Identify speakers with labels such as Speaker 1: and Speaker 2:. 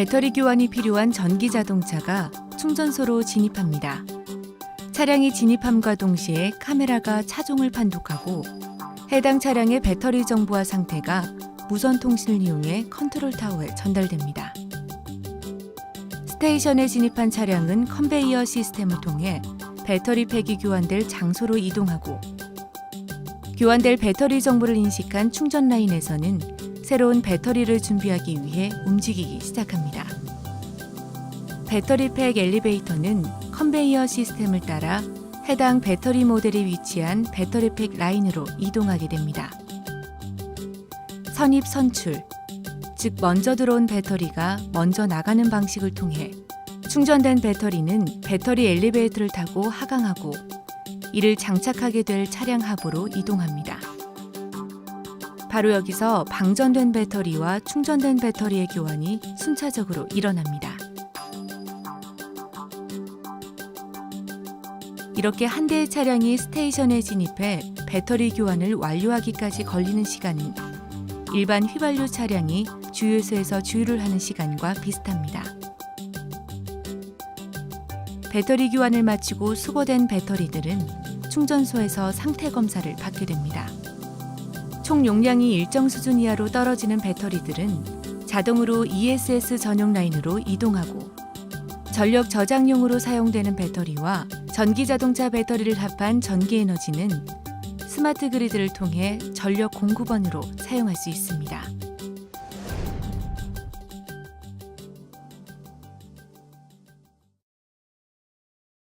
Speaker 1: 배터리 교환이 필요한 전기 자동차가 충전소로 진입합니다. 차량이 진입함과 동시에 카메라가 차종을 판독하고 해당 차량의 배터리 정보와 상태가 무선 통신을 이용해 컨트롤 타워에 전달됩니다. 스테이션에 진입한 차량은 컨베이어 시스템을 통해 배터리 팩이 교환될 장소로 이동하고 교환될 배터리 정보를 인식한 충전 라인에서는 새로운 배터리를 준비하기 위해 움직이기 시작합니다. 배터리 팩 엘리베이터는 컨베이어 시스템을 따라 해당 배터리 모델이 위치한 배터리 팩 라인으로 이동하게 됩니다. 선입 선출, 즉 먼저 들어온 배터리가 먼저 나가는 방식을 통해 충전된 배터리는 배터리 엘리베이터를 타고 하강하고 이를 장착하게 될 차량 하부로 이동합니다. 바로 여기서 방전된 배터리와 충전된 배터리의 교환이 순차적으로 일어납니다. 이렇게 한 대의 차량이 스테이션에 진입해 배터리 교환을 완료하기까지 걸리는 시간은 일반 휘발유 차량이 주유소에서 주유를 하는 시간과 비슷합니다. 배터리 교환을 마치고 수거된 배터리들은 충전소에서 상태 검사를 받게 됩니다. 총 용량이 일정 수준 이하로 떨어지는 배터리들은 자동으로 ESS 전용 라인으로 이동하고 전력 저장용으로 사용되는 배터리와 전기 자동차 배터리를 합한 전기 에너지는 스마트 그리드를 통해 전력 공급원으로 사용할 수 있습니다.